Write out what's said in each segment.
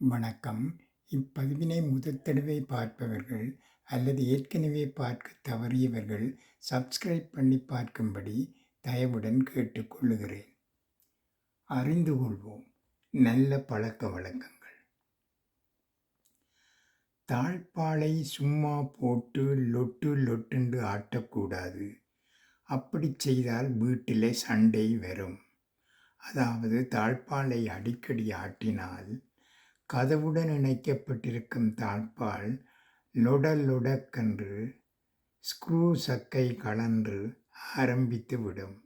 வணக்கம். இப்பதிவினை முதல் தடவை பார்ப்பவர்கள் அல்லது ஏற்கனவே பார்க்க தவறியவர்கள் சப்ஸ்கிரைப் பண்ணி பார்க்கும்படி தயவுடன் கேட்டுக்கொள்ளுகிறேன். அறிந்து கொள்வோம். நல்ல பழக்க வழக்கங்கள். தாழ்பாலை சும்மா போட்டு லொட்டு லொட்டுண்டு ஆட்டக்கூடாது. அப்படி செய்தால் வீட்டிலே சண்டை வரும். அதாவது தாழ்பாலை அடிக்கடி ஆட்டினால் கதவுடன் இணைக்கப்பட்டிருக்கும் தாழ்பால் லொடலொடக்கென்று ஸ்க்ரூ சக்கை கலன்று ஆரம்பித்து விடும்.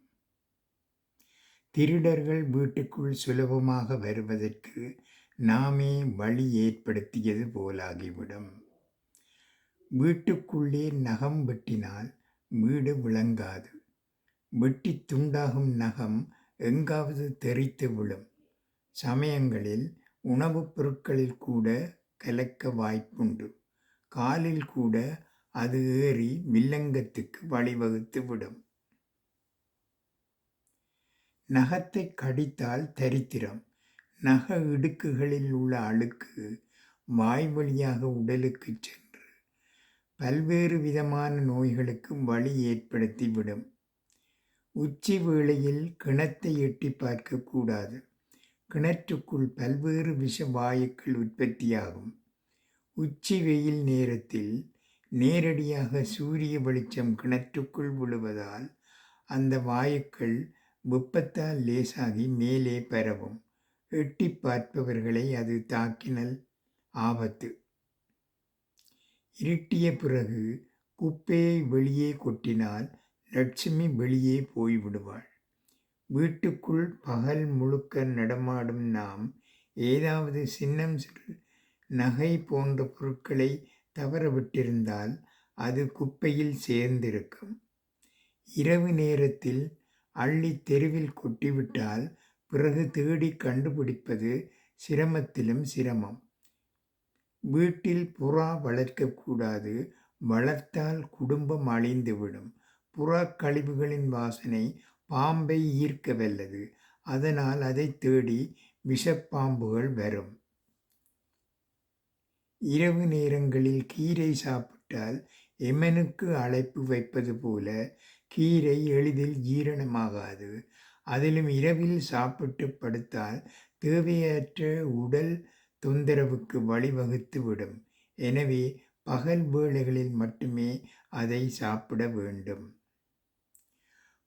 திருடர்கள் வீட்டுக்குள் சுலபமாக வருவதற்கு நாமே வழி ஏற்படுத்தியது போலாகிவிடும். வீட்டுக்குள்ளே நகம் வெட்டினால் வீடு விளங்காது. வெட்டி துண்டாகும் நகம் எங்காவது தெரித்து விழும். சமயங்களில் உணவுப் பொருட்களில் கூட கலக்க வாய்ப்புண்டு. காலில் கூட அது ஏறி வில்லங்கத்துக்கு வழிவகுத்து விடும். நகத்தை கடித்தால் தரித்திரம். நக இடுக்குகளில் உள்ள அழுக்கு வாய் வழியாக உடலுக்கு சென்று பல்வேறு விதமான நோய்களுக்கு வழி ஏற்படுத்திவிடும் உச்சி வேளையில் கிணத்தை எட்டி பார்க்கக்கூடாது கிணற்றுக்குள் பல்வேறு விஷ வாயுக்கள் உற்பத்தியாகும். உச்சி வெயில் நேரத்தில் நேரடியாக சூரிய வெளிச்சம் கிணற்றுக்குள் விழுவதால் அந்த வாயுக்கள் வெப்பத்தால் லேசாகி மேலே பரவும். எட்டி பார்ப்பவர்களை அது தாக்கினல் ஆபத்து. இருட்டிய பிறகு குப்பையை வெளியே கொட்டினால் லட்சுமி வெளியே போய்விடுவாள். வீட்டுக்குள் பகல் முழுக்க நடமாடும் நாம் ஏதாவது சின்னம் சிறு நகை போன்ற பொருட்களை தவறவிட்டிருந்தால் அது குப்பையில் சேர்ந்திருக்கும். இரவு நேரத்தில் அள்ளி தெருவில் கொட்டிவிட்டால் பிறகு தேடி கண்டுபிடிப்பது சிரமத்திலும் சிரமம். வீட்டில் புறா வளர்க்கக்கூடாது வளர்த்தால் குடும்பம் அழிந்துவிடும். புறா கழிவுகளின் வாசனை பாம்பை ஈர்க்க வல்லது. அதனால் அதை தேடி விஷப்பாம்புகள் வரும். இரவு நேரங்களில் கீரை சாப்பிட்டால் எமனுக்கு அழைப்பு வைப்பது போல கீரை எளிதில் ஜீரணமாகாது. அதிலும் இரவில் சாப்பிட்டு படுத்தால் தேவையற்ற உடல் தொந்தரவுக்கு வழிவகுத்து விடும். எனவே பகல் வேளைகளில் மட்டுமே அதை சாப்பிட வேண்டும்.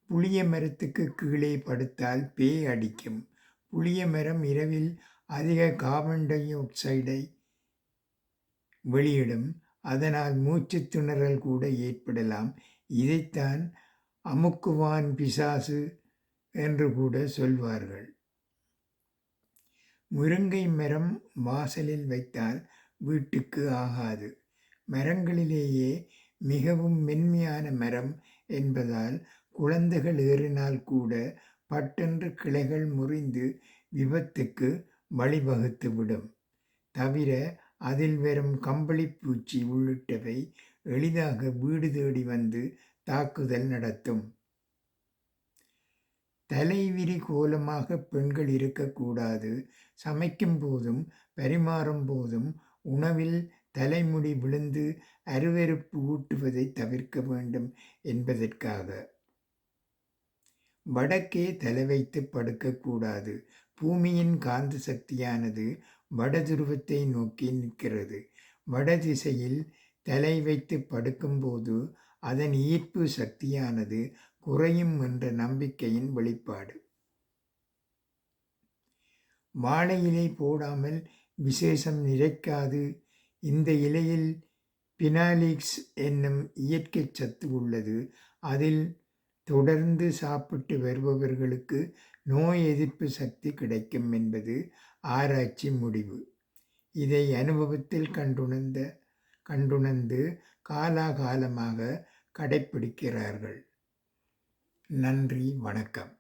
புளிய மரத்துக்கு கீழே படுத்தால் பேய் அடிக்கும். புளிய மரம் இரவில் அதிக கார்பன் டை ஆக்சைடை வெளியிடும். அதனால் மூச்சு திணறல் கூட ஏற்படலாம். இதைத்தான் அமுக்குவான் பிசாசு என்று கூட சொல்வார்கள். முருங்கை மரம் வாசலில் வைத்தால் வீட்டுக்கு ஆகாது. மரங்களிலேயே மிகவும் மென்மையான மரம் என்பதால் குழந்தைகள் ஏறினால் கூட பட்டென்று கிளைகள் முறிந்து விபத்துக்கு வழிவகுத்துவிடும் தவிர அதில் வரும் கம்பளிப்பூச்சி உள்ளிட்டவை எளிதாக வீடு தேடி வந்து தாக்குதல் நடத்தும். தலைவிரி கோலமாக பெண்கள் இருக்கக்கூடாது. சமைக்கும் போதும் பரிமாறும் போதும் உணவில் தலைமுடி விழுந்து அருவறுப்பு ஊட்டுவதை தவிர்க்க வேண்டும் என்பதற்காக. வடக்கே தலை வைத்து படுக்கக்கூடாது. பூமியின் காந்த சக்தியானது வட துருவத்தை நோக்கி நிற்கிறது. வட திசையில் தலை வைத்து படுக்கும்போது அதன் ஈர்ப்பு சக்தியானது குறையும் என்ற நம்பிக்கையின் வெளிப்பாடு. வாழை இலை போடாமல் விசேஷம் நிறைக்காது. இந்த இலையில் பினாலிக்ஸ் என்னும் இயற்கை சத்து உள்ளது. அதில் தொடர்ந்து சாப்பிட்டு வருபவர்களுக்கு நோய் எதிர்ப்பு சக்தி கிடைக்கும் என்பது ஆராய்ச்சி முடிவு. இதை அனுபவத்தில் கண்டுணர்ந்த கண்டுணர்ந்து காலாகாலமாக கடைப்பிடிக்கிறார்கள். நன்றி வணக்கம்.